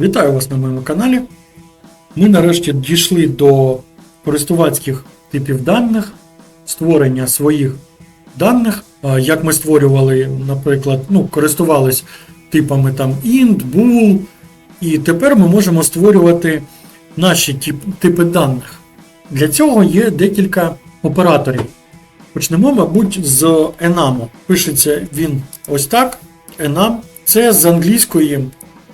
Вітаю вас на моєму каналі. Ми нарешті дійшли до користувацьких типів даних, створення своїх даних. Як ми створювали, наприклад, ну, користувались типами там int, bool, і тепер ми можемо створювати наші тип- типи даних. Для цього є декілька операторів. Почнемо, мабуть, з enum. Пишеться він ось так. enum – це з англійської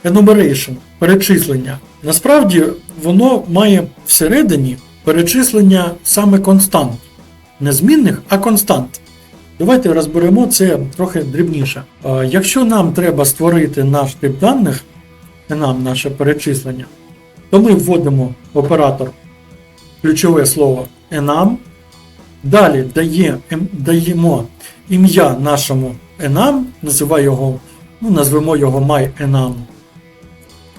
enumeration, перечислення. Насправді воно має всередині перечислення саме констант. Не змінних, а констант. Давайте розберемо це трохи дрібніше. Якщо нам треба створити наш тип даних, enum наше перечислення, то ми вводимо оператор ключове слово enum, Далі ем- даємо ім'я нашому enum, називай його, ну, назвемо його myEnum.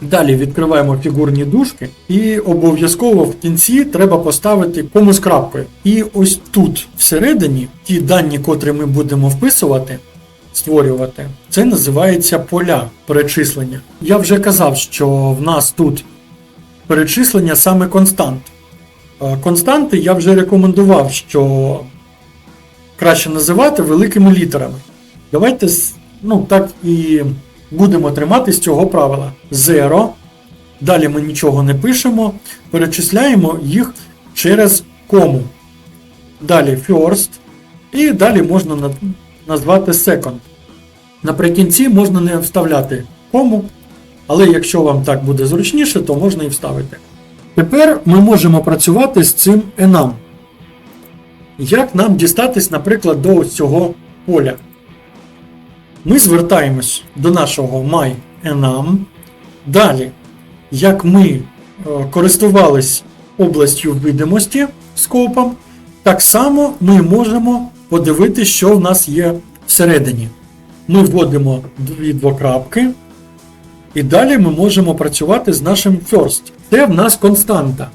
Далі відкриваємо фігурні дужки і обов'язково в кінці треба поставити кому з крапкою. І ось тут всередині ті дані, котрі ми будемо вписувати, створювати, це називається поля перечислення. Я вже казав, що в нас тут перечислення саме констант. Е, Константи я вже рекомендував, що краще називати великими літерами. Давайте ну, так і будемо триматись цього правила. Zero. Далі ми нічого не пишемо, перечисляємо їх через кому. Далі first. І далі можна назвати second. Наприкінці можна не вставляти кому, але якщо вам так буде зручніше, то можна і вставити. Тепер ми можемо працювати з цим enum. Як нам дістатись, наприклад, до ось цього поля? Ми звертаємось до нашого myEnum. Далі, як ми е, користувались областю видимості скопом, так само ми можемо подивитися, що в нас є всередині. Ми вводимо дві двокрапки, і далі ми можемо працювати з нашим first. Це в нас константа.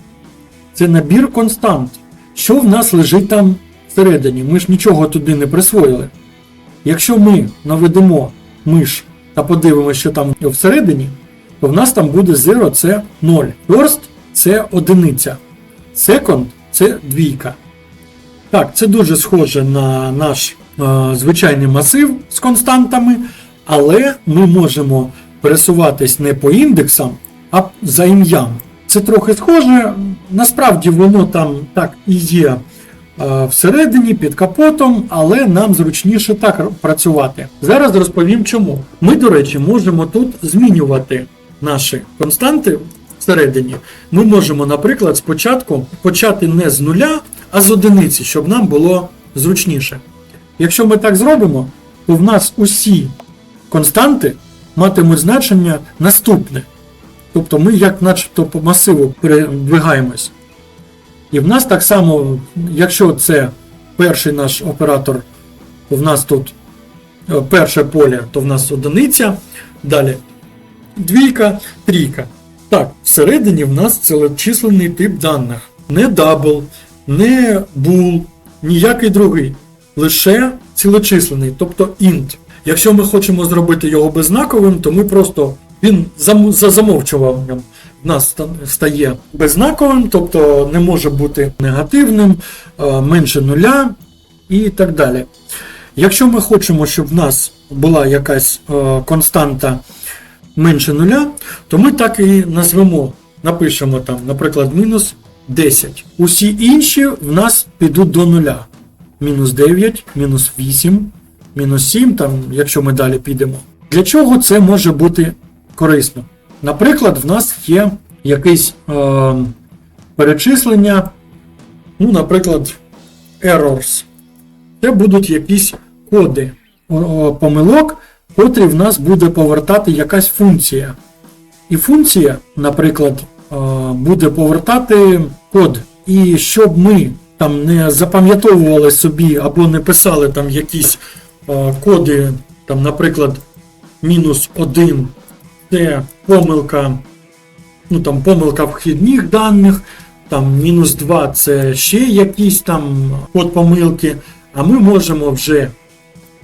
Це набір констант. Що в нас лежить там всередині? Ми ж нічого туди не присвоїли. Якщо ми наведемо миш та подивимося, що там всередині, то в нас там буде 0 це 0. First це одиниця. Second це двійка. Так, це дуже схоже на наш е, звичайний масив з константами, але ми можемо пересуватись не по індексам, а за ім'ям. Це трохи схоже, насправді воно там так і є всередині під капотом, але нам зручніше так працювати. Зараз розповім чому. Ми, до речі, можемо тут змінювати наші константи всередині. Ми можемо, наприклад, спочатку почати не з нуля, а з одиниці, щоб нам було зручніше. Якщо ми так зробимо, то в нас усі константи матимуть значення наступне. Тобто ми як начебто по масиву передвигаємось. І в нас так само, якщо це перший наш оператор, то в нас тут е, перше поле, то в нас одиниця, далі двійка, трійка. Так, всередині в нас цілочисленний тип даних. Не дабл, не bool, ніякий другий. Лише цілочислений, тобто int. Якщо ми хочемо зробити його беззнаковим, то ми просто він за замовчуванням нас стає беззнаковим, тобто не може бути негативним, е, менше нуля і так далі. Якщо ми хочемо, щоб в нас була якась е, константа менше нуля, то ми так і назвемо, напишемо там, наприклад, мінус 10. Усі інші в нас підуть до нуля. Мінус 9, мінус 8, мінус 7, там, якщо ми далі підемо. Для чого це може бути корисно? Наприклад, в нас є якесь е, перечислення, ну, наприклад, errors. Це будуть якісь коди помилок, котрі в нас буде повертати якась функція. І функція, наприклад, е, буде повертати код. І щоб ми там не запам'ятовували собі або не писали там якісь е, коди, там, наприклад, мінус 1 це помилка, ну там помилка вхідних даних, там мінус 2 це ще якийсь там код помилки, а ми можемо вже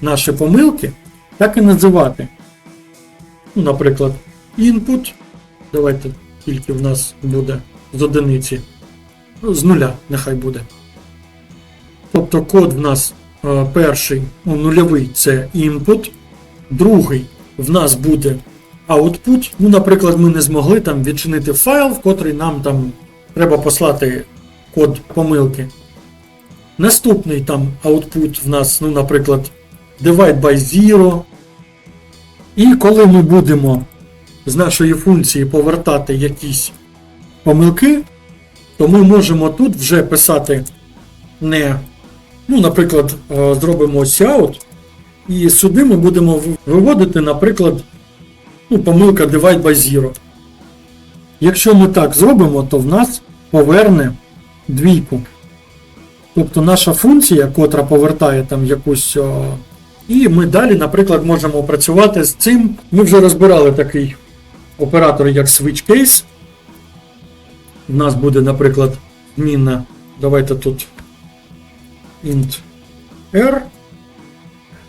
наші помилки так і називати. Ну, наприклад, input Давайте тільки в нас буде з одиниці. З нуля нехай буде. Тобто код в нас е, перший, ну, нульовий це input, другий в нас буде output. Ну, наприклад, ми не змогли там відчинити файл, в котрий нам там треба послати код помилки. Наступний там output в нас, ну, наприклад, divide by zero. І коли ми будемо з нашої функції повертати якісь помилки, то ми можемо тут вже писати не, ну, наприклад, е, зробимо out, і сюди ми будемо виводити, наприклад, ну, помилка divide by zero. Якщо ми так зробимо, то в нас поверне двійку. Тобто наша функція, котра повертає там якусь. о, І ми далі, наприклад, можемо працювати з цим. Ми вже розбирали такий оператор, як switch case. У нас буде, наприклад, змінна. Давайте тут int r.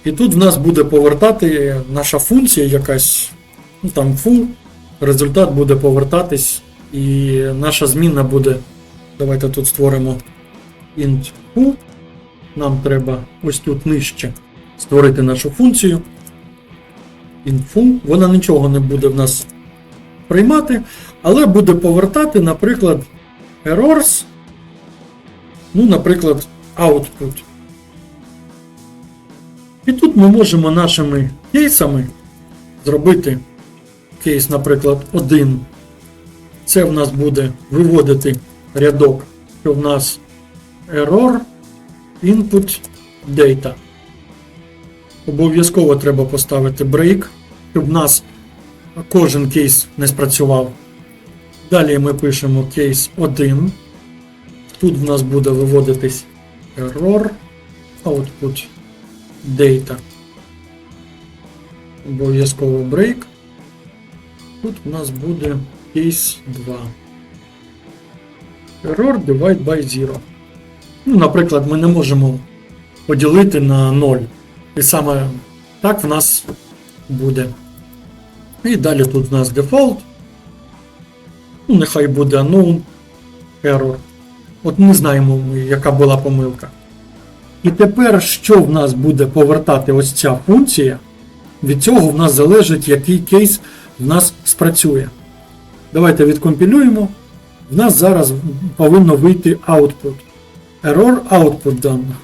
І тут в нас буде повертати наша функція якась, там foo, результат буде повертатись, і наша змінна буде. Давайте тут створимо int foo. Нам треба ось тут нижче створити нашу функцію. Info. Вона нічого не буде в нас приймати, але буде повертати, наприклад, errors. Ну, наприклад, output. І тут ми можемо нашими кейсами зробити кейс, наприклад, 1. Це в нас буде виводити рядок, що в нас error input data. Обов'язково треба поставити break, щоб в нас кожен кейс не спрацював. Далі ми пишемо кейс 1. Тут в нас буде виводитись error output data. Обов'язково break. Тут в нас буде кейс 2. Error divide by 0. Ну, наприклад, ми не можемо поділити на 0. І саме так в нас буде. І далі тут в нас default. Ну, нехай буде unknown error. От не знаємо, яка була помилка. І тепер, що в нас буде повертати ось ця функція, від цього в нас залежить, який кейс в нас спрацює. Давайте відкомпілюємо. В нас зараз повинно вийти output. Error output даних.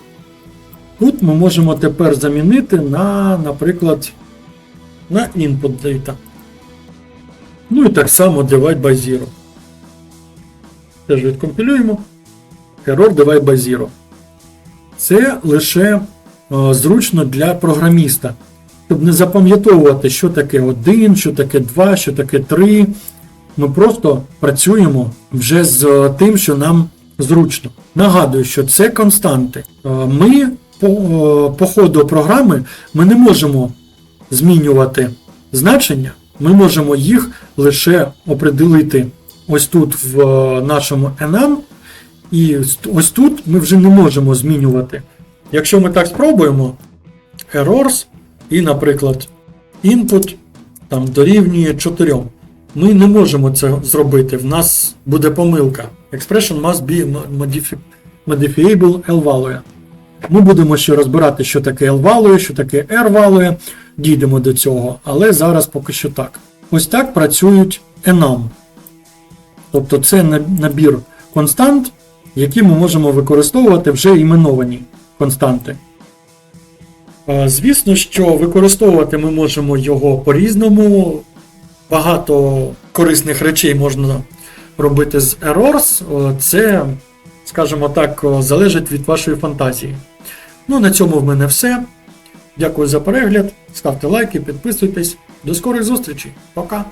Тут ми можемо тепер замінити на, наприклад, на input data. Ну і так само divide by 0. Теж відкомпілюємо. Error divide by 0. Це лише е, зручно для програміста. Щоб не запам'ятовувати, що таке 1, що таке 2, що таке 3. Ми просто працюємо вже з тим, що нам зручно. Нагадую, що це константи. Е, Ми по, е, по ходу програми ми не можемо змінювати значення, ми можемо їх лише определити ось тут в е, нашому enum, і ось тут ми вже не можемо змінювати. Якщо ми так спробуємо, errors і, наприклад, input там дорівнює 4. Ми не можемо це зробити. В нас буде помилка. Expression must be modifi- modifiable L value. Ми будемо ще розбирати, що таке L value, що таке R value. Дійдемо до цього, але зараз поки що так. Ось так працюють enum. Тобто це набір констант, які ми можемо використовувати вже іменовані константи. Звісно, що використовувати ми можемо його по-різному. Багато корисних речей можна робити з errors. Це, скажімо так, залежить від вашої фантазії. Ну, на цьому в мене все. Дякую за перегляд. Ставте лайки, підписуйтесь. До скорих зустрічей. Пока!